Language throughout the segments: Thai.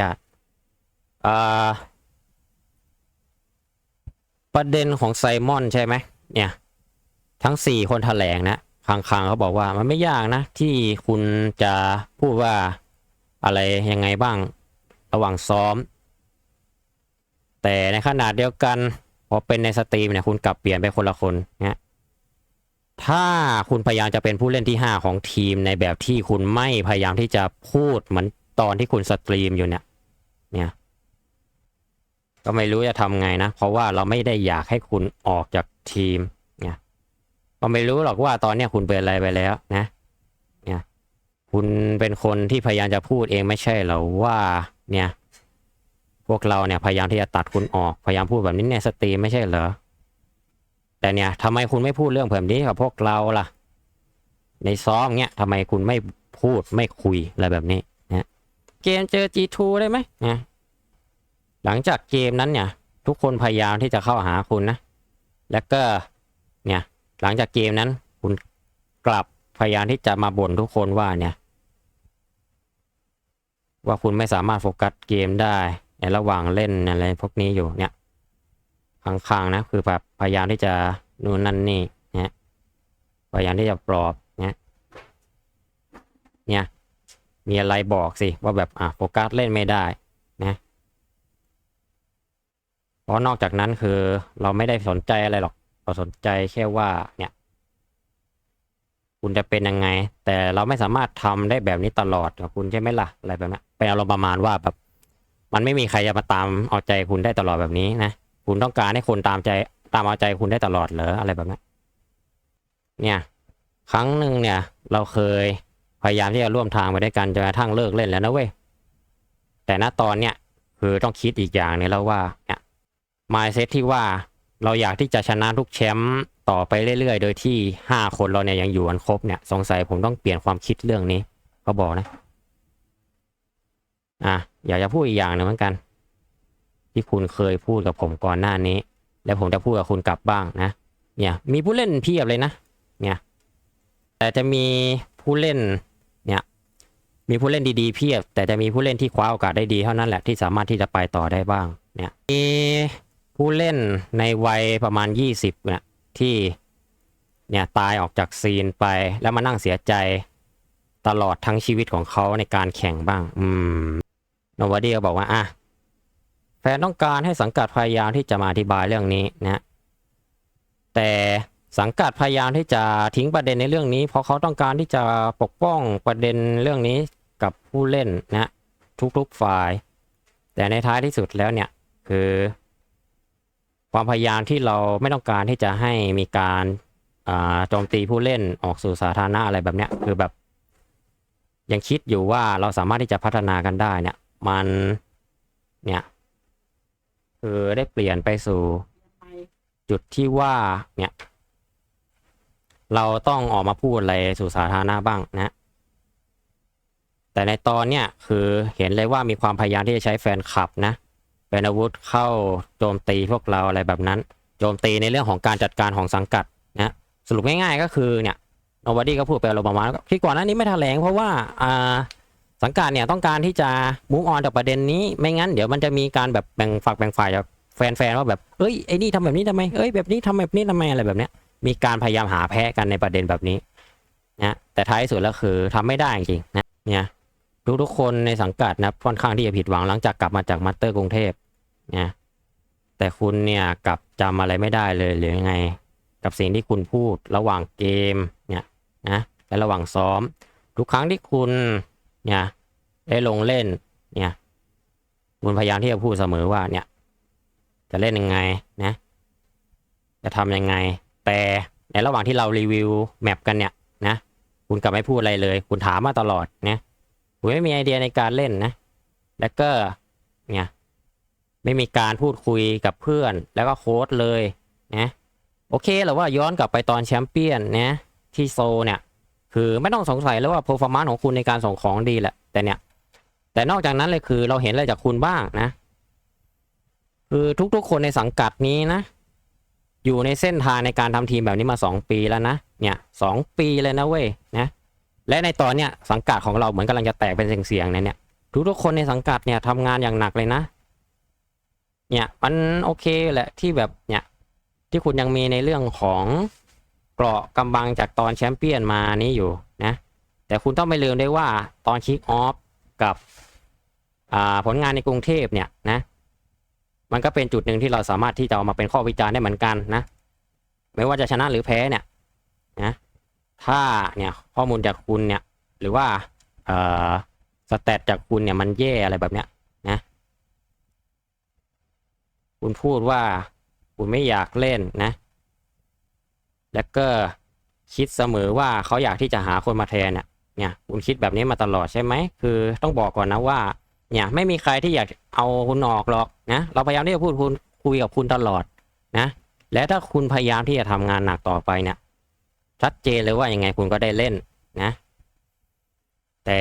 ญาตอ่าประเด็นของไซมอนใช่ไหมเนี่ย ทั้งสี่คนแถลงนะคางคางเขาบอกว่ามันไม่ยากนะ ที่คุณจะพูดว่าอะไรยังไงบ้างระหว่างซ้อม แต่ในขนาดเดียวกัน พอเป็นในสตรีมเนี่ยคุณกลับเปลี่ยนไปคนละคนนะถ้าคุณพยายามจะเป็นผู้เล่นที่ 5 ของทีมในแบบที่คุณไม่พยายามที่จะพูดเหมือน ตอนที่คุณสตรีมอยู่เนี่ย เนี่ย ก็ไม่รู้จะทำไงนะ เพราะว่าเราไม่ได้อยากให้คุณออกจากทีม เนี่ยก็ไม่รู้หรอกว่าตอนเนี้ยคุณเป็นอะไรไปแล้วนะ เนี่ย คุณเป็นคนที่พยายามจะพูดเองไม่ใช่เหรอว่า เนี่ย พวกเราเนี่ยพยายามที่จะตัดคุณออก พยายามพูดแบบนี้ในสตรีมไม่ใช่เหรอ แต่เนี่ยทำไมคุณไม่พูดเรื่องแบบนี้กับพวกเราล่ะ ในซ้อมเนี่ยทำไมคุณไม่พูดไม่คุยอะไรแบบนี้ เกมเจอ G2 ได้ไหมนะหลังจากเกมนั้นเนี่ย ทุกคนพยายามที่จะเข้าหาคุณนะ แล้วก็เนี่ยหลังจากเกมนั้น คุณกลับพยายามที่จะมาบ่นทุกคนว่าเนี่ย ว่าคุณไม่สามารถโฟกัสเกมได้ในระหว่างเล่นอะไรพวกนี้อยู่เนี่ยค้างๆนะคือแบบพยายามที่จะนู่นนั่นนี่เนี่ยพยายามที่จะปลอบเนี่ยเนี่ย มีอะไรบอกสิว่าแบบอะโฟกัสเล่นไม่ได้นะเพราะนอกจากนั้นคือเราไม่ได้สนใจอะไรหรอกเราสนใจแค่ว่าเนี่ย คุณจะเป็นยังไง แต่เราไม่สามารถทำได้แบบนี้ตลอดกับคุณใช่ไหมล่ะอะไรแบบนี้เป็นอารมณ์ประมาณว่าแบบ มันไม่มีใครจะมาตามเอาใจคุณได้ตลอดแบบนี้นะคุณต้องการให้คนตามใจตามเอาใจคุณได้ตลอดเหรออะไรแบบนี้เนี่ย ครั้งหนึ่งเนี่ย เราเคย พยายามที่จะร่วมทางไปด้วยกันจนกระทั่งเลิกเล่นแล้วนะเว้ยแต่ณตอนเนี้ยคือต้องคิดอีกอย่างหนึงแล้วว่าเนี่ยมายเซตที่ว่าเราอยากที่จะชนะทุกแชมป์ต่อไปเรื่อยๆ โดยที่ห้าคนเราเนี่ยยังอยู่กันครบเนี่ยสงสัยผมต้องเปลี่ยนความคิดเรื่องนี้เขาบอกนะ อะอยากจะพูดอีกอย่างหนึ่งเหมือนกัน ที่คุณเคยพูดกับผมก่อนหน้านี้ แล้วผมจะพูดกับคุณกลับบ้างนะ เนี่ย มีผู้เล่นเพียบเลยนะ เนี่ย แต่จะมีผู้เล่น มีผู้เล่นดีๆเพียบ แต่จะมีผู้เล่นที่คว้าโอกาสได้ดีเท่านั้นแหละที่สามารถที่จะไปต่อได้บ้างเนี่ยมีผู้เล่นในวัยประมาณยี่สิบเนี่ยที่เนี่ยตายออกจากซีนไปแล้วมานั่งเสียใจตลอดทั้งชีวิตของเขาในการแข่งบ้าง อืมโนวาดีก็บอกว่าอะแฟนต้องการให้สังกัดพยายามที่จะมาอธิบายเรื่องนี้นะแต่สังกัดพยายามที่จะทิ้งประเด็นในเรื่องนี้ เพราะเขาต้องการที่จะปกป้องประเด็นเรื่องนี้ กับผู้เล่นนะทุกๆฝ่าย แต่ในท้ายที่สุดแล้วเนี่ยคือ ความพยายามที่เราไม่ต้องการที่จะให้มีการโจมตีผู้เล่นออกสู่สาธารณะอะไรแบบเนี้ยคือแบบ ยังคิดอยู่ว่าเราสามารถที่จะพัฒนากันได้เนี่ยมันเนี่ยคือได้เปลี่ยนไปสู่จุดที่ว่าเนี่ยเราต้องออกมาพูดอะไรสู่สาธารณะบ้างนะ แต่ในตอนเนี้ยคือเห็นเลยว่ามีความพยายามที่จะใช้แฟนคลับนะเป็นอาวุธเข้าโจมตีพวกเราอะไรแบบนั้น โจมตีในเรื่องของการจัดการของสังกัดนะสรุปง่ายๆก็คือเนี่ยโนวาดี้ก็พูดไปอารมณ์ประมาณว่าที่ก่อนหน้านี้ไม่แถลงเพราะว่าอ่าสังกัดเนี่ยต้องการที่จะมุ่งออนจากประเด็นนี้ไม่งั้นเดี๋ยวมันจะมีการแบบแบ่งฝักแบ่งฝ่ายจากแฟนๆว่าแบบเอ้ยไอ้นี่ทำแบบนี้ทำไมเอ้ยแบบนี้ทำแบบนี้ทำไมอะไรแบบเนี้ยมีการพยายามหาแพ้กันในประเด็นแบบนี้นะแต่ท้ายสุดแล้วคือทำไม่ได้จริงนะเนี่ย ทุกๆคนในสังกัดนะค่อนข้างที่จะผิดหวังหลังจากกลับมาจากมาสเตอร์กรุงเทพเนี่ยแต่คุณเนี่ยกลับจำอะไรไม่ได้เลยหรือยังไง กับสิ่งที่คุณพูดระหว่างเกมเนี่ยนะและระหว่างซ้อม ทุกครั้งที่คุณเนี่ยได้ลงเล่นเนี่ยคุณพยายามที่จะพูดเสมอว่าเนี่ย จะเล่นยังไงนะจะทำยังไง แต่ในระหว่างที่เรารีวิวแมปกันเนี่ยนะคุณกลับไม่พูดอะไรเลย คุณถามมาตลอดนะ คุณไม่มีไอเดียในการเล่นนะแล้วก็เนี่ยไม่มีการพูดคุยกับเพื่อนแล้วก็โค้ดเลยนะโอเคหรือว่าย้อนกลับไปตอนแชมเปี้ยนนะที่โซเนี่ยคือไม่ต้องสงสัยแล้วว่า performance ของคุณในการส่งของดีแหละแต่เนี่ยแต่นอกจากนั้นเลยคือเราเห็นอะไรจากคุณบ้างนะ คือทุกๆคนในสังกัดนี้นะ อยู่ในเส้นทางในการทำทีมแบบนี้มาสองปีแล้วนะ เนี่ยสองปีเลยนะเว้ยนะ และในตอนเนี้ยสังกัดของเราเหมือนกำลังจะแตกเป็นเสียงๆเนี่ยเนี่ยทุกๆคนในสังกัดเนี่ยทำงานอย่างหนักเลยนะ เนี่ยมันโอเคแหละที่แบบเนี่ยที่คุณยังมีในเรื่องของเกราะกำบังจากตอนแชมเปี้ยนมานี้อยู่นะแต่คุณต้องไม่ลืมด้วยว่าตอนคิกออฟกับผลงานในกรุงเทพเนี่ยนะมันก็เป็นจุดหนึ่งที่เราสามารถที่จะเอามาเป็นข้อวิจารณ์ได้เหมือนกันนะ ไม่ว่าจะชนะหรือแพ้เนี่ยนะ ถ้าเนี่ยข้อมูลจากคุณเนี่ยหรือว่าเอ่อสแตทจากคุณเนี่ยมันแย่อะไรแบบเนี้ยนะคุณพูดว่าคุณไม่อยากเล่นนะ แล้วก็คิดเสมอว่าเขาอยากที่จะหาคนมาแทนเนี่ยเนี่ยคุณคิดแบบนี้มาตลอดใช่ไหมคือต้องบอกก่อนนะว่า เนี่ยไม่มีใครที่อยากเอาคุณออกหรอกนะเราพยายามที่จะพูดคุณคุยกับคุณตลอดนะ และถ้าคุณพยายามที่จะทำงานหนักต่อไปเนี่ย ชัดเจนเลยว่ายังไงคุณก็ได้เล่นนะ แต่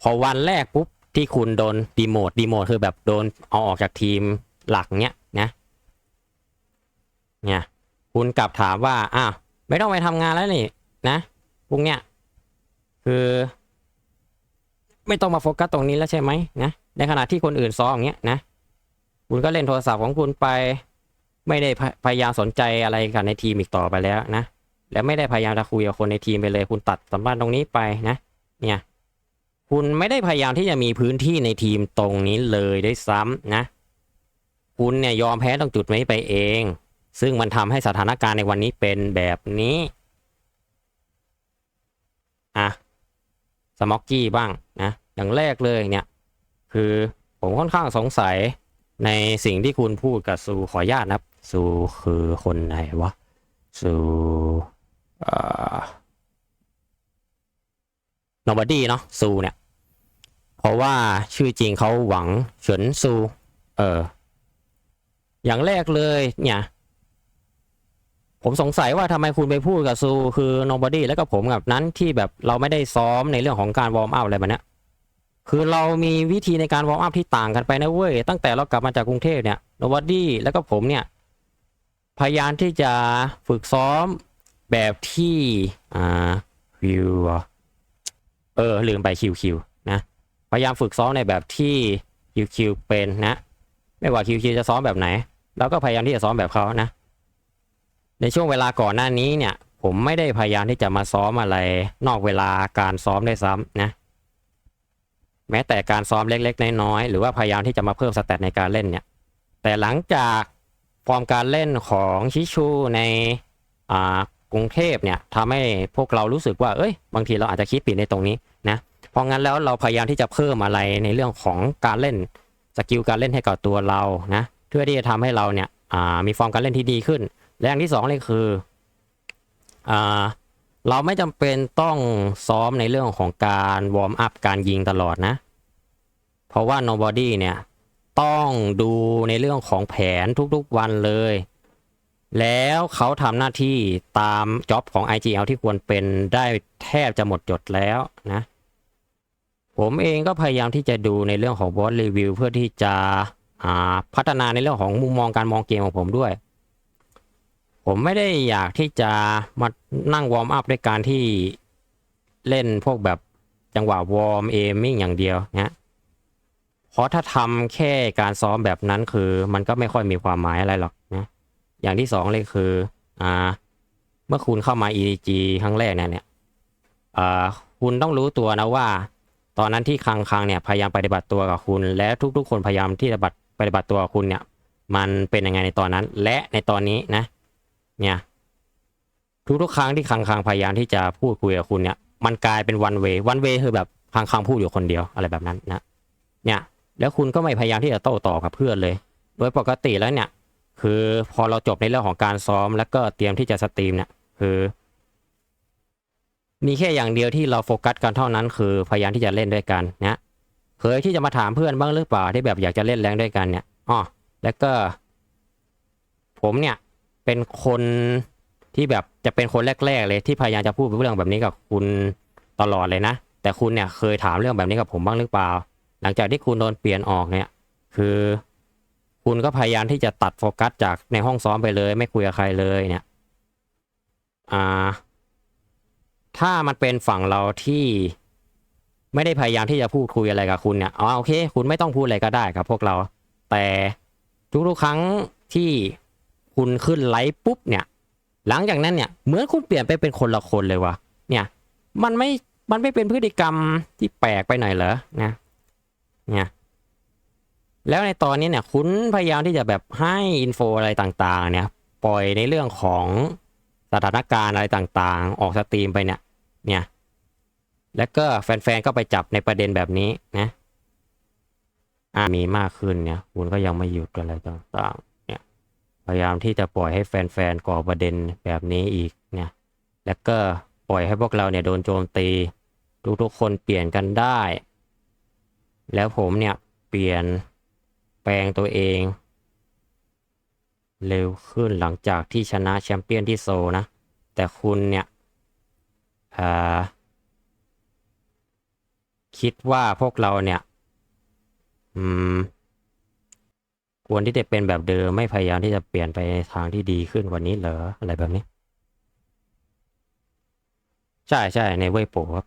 พอวันแรกปุ๊บที่คุณโดนดีโมดดีโมดคือแบบโดนเอาออกจากทีมหลักเนี้ยนะเนี่ยคุณกลับถามว่าอ้าวไม่ต้องไปทำงานแล้วนี่นะพวกเนี้ยคือ ไม่ต้องมาโฟกัสตรงนี้แล้วใช่ไหมนะในขณะที่คนอื่นซ้อมอย่างเงี้ยนะคุณก็เล่นโทรศัพท์ของคุณไป ไม่ได้พยพยายามสนใจอะไรกับในทีมอีกต่อไปแล้วนะ และไม่ได้พยายามจะคุยกับคนในทีมไปเลย คุณตัดสัมพันธ์ตรงนี้ไปนะ เนี่ยคุณไม่ได้พยายามที่จะมีพื้นที่ในทีมตรงนี้เลยด้วยซ้ำนะ คุณเนี่ยยอมแพ้ตรงจุดนี้ไปเอง ซึ่งมันทำให้สถานการณ์ในวันนี้เป็นแบบนี้อะสม็อกกี้บ้างนะอย่างแรกเลยเนี่ย คือผมค่อนข้างสงสัยในสิ่งที่คุณพูดกับซูขออนุญาตนะครับซูคือคนไหนวะซู เอ่อ nobody เนาะซูเนี่ย เพราะว่าชื่อจริงเขาหวังเฉินซูเอออย่างแรกเลยเนี่ย ผมสงสัยว่าทำไมคุณไปพูดกับซู คือ nobody แล้วก็ผมกับนั้นที่แบบเราไม่ได้ซ้อมในเรื่องของการวอร์มอัพอะไรแบบนี้คือเรามีวิธีในการวอร์มอัพที่ต่างกันไปนะเว้ย ตั้งแต่เรากลับมาจากกรุงเทพเนี่ย nobody แล้วก็ผมเนี่ยพยายามที่จะฝึกซ้อม แบบที่อ่าวิวเออลืมไปคิวคิวนะพยายามฝึกซ้อมในแบบที่คิวคิวเป็นนะ ไม่ว่าคิวคิวจะซ้อมแบบไหนเราก็พยายามที่จะซ้อมแบบเขานะ ในช่วงเวลาก่อนหน้านี้เนี่ย ผมไม่ได้พยายามที่จะมาซ้อมอะไร นอกเวลาการซ้อมได้ซ้ำนะแม้แต่การซ้อมเล็กๆ น้อยๆ หรือว่าพยายามที่จะมาเพิ่มสเตตในการเล่นเนี่ย แต่หลังจากฟอร์มการเล่นของชิชูในอ่า กรุงเทพเนี่ยทำให้พวกเรารู้สึกว่าเอ้ย บางทีเราอาจจะคิดผิดในตรงนี้นะเพราะงั้นแล้วเราพยายามที่จะเพิ่มอะไรในเรื่องของการเล่นสกิลการเล่นให้กับตัวเรานะเพื่อที่จะทำให้เราเนี่ยมีฟอร์มการเล่นที่ดีขึ้น และอย่างที่สองเลยคืออเราไม่จำเป็นต้องซ้อมในเรื่องของการวอร์มอัพการยิงตลอดนะ เพราะว่า nobody เนี่ยต้องดูในเรื่องของแผนทุกๆวันเลย แล้วเขาทำหน้าที่ตามจ็อบของ IGL ที่ควรเป็นได้แทบจะหมดจดแล้วนะ ผมเองก็พยายามที่จะดูในเรื่องของบอสรีวิวเพื่อที่จะอ่าพัฒนาในเรื่องของมุมมองการมองเกมของผมด้วย ผมไม่ได้อยากที่จะมานั่งวอร์มอัพด้วยการที่เล่นพวกแบบจังหวะวอร์มเอมิ่งอย่างเดียวนะเพราะถ้าทำแค่การซ้อมแบบนั้นคือ มันก็ไม่ค่อยมีความหมายอะไรหรอก อย่างที่สองเลยคืออ่าเมื่อคุณเข้ามา EDG ครั้งแรกเนี่ยเนี่ยอ่าคุณต้องรู้ตัวนะว่า ตอนนั้นที่คังคังเนี่ยพยายามปฏิบัติตัวกับคุณ และทุกๆ คนพยายามที่จะบัติปฏิบัติตัวกับคุณเนี่ย มันเป็นยังไงในตอนนั้น และในตอนนี้นะ เนี่ยทุกๆครั้งที่คังคังพยายามที่จะพูดคุยกับคุณเนี่ย มันกลายเป็นวันเววันเวคือแบบคังคังพูดอยู่คนเดียวอะไรแบบนั้นนะ เนี่ย แล้วคุณก็ไม่พยายามที่จะโต้ตอบกับเพื่อนเลย โดยปกติแล้วเนี่ย คือพอเราจบในเรื่องของการซ้อมแล้วก็เตรียมที่จะสตรีมเนี่ยคือ มีแค่อย่างเดียวที่เราโฟกัสกันเท่านั้น คือพยายามที่จะเล่นด้วยกันนะเคยที่จะมาถามเพื่อนบ้างหรือเปล่าที่แบบอยากจะเล่นแรงด้วยกันเนี่ยอ๋อแล้วก็ ผมเนี่ยเป็นคนที่แบบจะเป็นคนแรก ๆ เลยที่พยายามจะพูดเรื่องแบบนี้กับคุณตลอดเลยนะ แต่คุณเนี่ยเคยถามเรื่องแบบนี้กับผมบ้างหรือเปล่า หลังจากที่คุณโดนเปลี่ยนออกเนี่ย คือ คุณก็พยายามที่จะตัดโฟกัสจากในห้องซ้อมไปเลย ไม่คุยกับใครเลยเนี่ยอ่าถ้ามันเป็นฝั่งเราที่ไม่ได้พยายามที่จะพูดคุยอะไรกับคุณเนี่ยอ๋อโอเค คุณไม่ต้องพูดอะไรก็ได้กับพวกเรา แต่ทุกๆครั้งที่คุณขึ้นไลฟ์ปุ๊บเนี่ย หลังจากนั้นเนี่ยเหมือนคุณเปลี่ยนไปเป็นคนละคนเลยวะเนี่ย มันไม่มันไม่เป็นพฤติกรรมที่แปลกไปหน่อยเหรอนะเนี่ย แล้วในตอนนี้เนี่ยคุณพยายามที่จะแบบให้อินโฟอะไรต่างๆ เนี่ยปล่อยในเรื่องของสถานการณ์อะไรต่างๆ ออกสตรีมไปเนี่ยเนี่ยแล้วก็แฟนๆก็ไปจับในประเด็นแบบนี้นะอ่ามีมากขึ้นเนี่ยคุณก็ยังไม่หยุดอะไรต่างๆเนี่ยพยายามที่จะปล่อยให้แฟนๆก่อประเด็นแบบนี้อีกเนี่ยแล้วก็ปล่อยให้พวกเราเนี่ยโดนโจมตี ทุกๆคนเปลี่ยนกันได้ แล้วผมเนี่ยเปลี่ยน แปลงตัวเอง เร็วขึ้นหลังจากที่ชนะแชมเปี้ยนที่โซนะ แต่คุณเนี่ยคิดว่าพวกเราเนี่ย อืม ควรที่จะเป็นแบบเดิมไม่พยายามที่จะเปลี่ยนไปในทางที่ดีขึ้นกว่านี้เหรออะไรแบบนี้ ใช่ใช่ในเว่ยโปครับ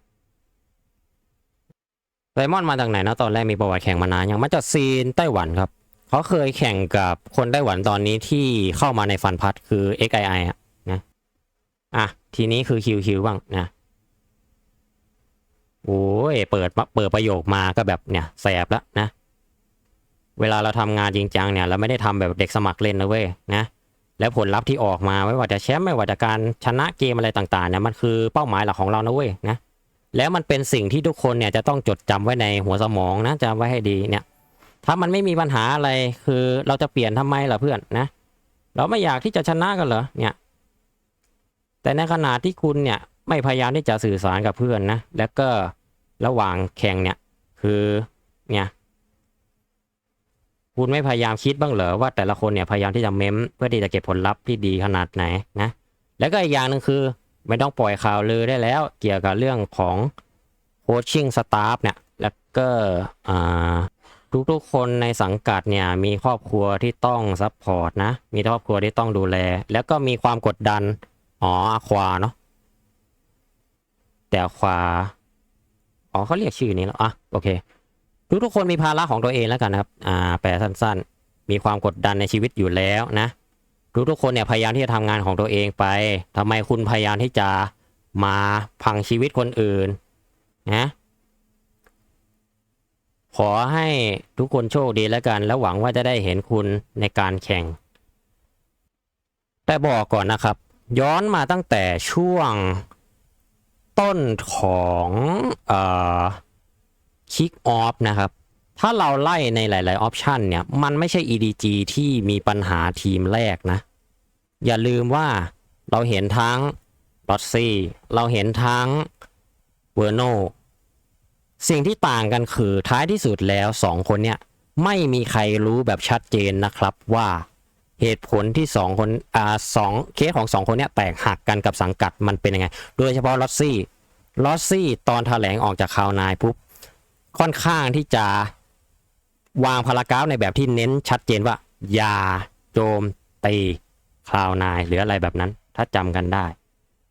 ไดมอนด์มาจากไหนนะตอนแรกมีประวัติแข่งมานานยังมาจากซีนไต้หวันครับเขาเคยแข่งกับคนไต้หวันตอนนี้ที่เข้ามาในฟันพัดคือ XII อะนะอะทีนี้คือ QQ บ้างนะโอ้ยเปิดเปิดประโยคมาก็แบบเนี่ยแสบแล้วนะ เวลาเราทำงานจริงจังเนี่ยเราไม่ได้ทำแบบเด็กสมัครเล่นนะเว้ยนะแล้วผลลัพธ์ที่ออกมาไม่ว่าจะแชมป์ไม่ว่าจะการชนะเกมอะไรต่างๆเนี่ยมันคือเป้าหมายหลักของเรานะเว้ยนะ แล้วมันเป็นสิ่งที่ทุกคนเนี่ยจะต้องจดจำไว้ในหัวสมองนะจำไว้ให้ดีเนี่ย ถ้ามันไม่มีปัญหาอะไรคือเราจะเปลี่ยนทำไมล่ะเพื่อนนะ เราไม่อยากที่จะชนะกันเหรอเนี่ย แต่ในขณะที่คุณเนี่ยไม่พยายามที่จะสื่อสารกับเพื่อนนะ แล้วก็ระหว่างแข่งเนี่ยคือเนี่ยคุณไม่พยายามคิดบ้างเหรอว่าแต่ละคนเนี่ยพยายามที่จะเม้มเพื่อที่จะเก็บผลลัพธ์ที่ดีขนาดไหนนะ แล้วก็อีกอย่างหนึ่งคือ ไม่ต้องปล่อยข่าวลือได้แล้ว เกี่ยวกับเรื่องของโคชชิ่งสตาฟเนี่ย แล้วก็ทุกๆคนในสังกัดเนี่ยมีครอบครัวที่ต้องซัพพอร์ตนะ มีครอบครัวที่ต้องดูแล แล้วก็มีความกดดัน อ๋ออาควาเนาะแต่ควาอ๋อเขาเรียกชื่อนี้แล้วอะโอเค ทุกๆคนมีภาระของตัวเองแล้วกันนะครับ อ่า แปลสั้นๆ มีความกดดันในชีวิตอยู่แล้วนะ ทุกๆคนเนี่ยพยายามที่จะทำงานของตัวเองไปทำไมคุณพยายามที่จะมาพังชีวิตคนอื่นนะขอให้ทุกคนโชคดีแล้วกัน แล้วหวังว่าจะได้เห็นคุณในการแข่ง แต่บอกก่อนนะครับ ย้อนมาตั้งแต่ช่วงต้นของอคิกออฟนะครับ ถ้าเราไล่ในหลาย ๆ ออปชันเนี่ย มันไม่ใช่ EDG ที่มีปัญหาทีมแรกนะ อย่าลืมว่าเราเห็นทั้งลอตซี่เราเห็นทั้งเวอร์โนสิ่งที่ต่างกันคือท้ายที่สุดแล้วสองคนเนี่ย ไม่มีใครรู้แบบชัดเจนนะครับว่าเหตุผลที่สองคนอ่าสองเคสของสองคนเนี่ยแตกหักกันกับสังกัดมันเป็นยังไง โดยเฉพาะลอตซี่ลอตซี่ตอนแถลงออกจากคาวนายปุ๊บค่อนข้างที่จะ วางพารากราฟในแบบที่เน้นชัดเจนว่า อย่าโจมตีคลาวนายหรืออะไรแบบนั้น ถ้าจำกันได้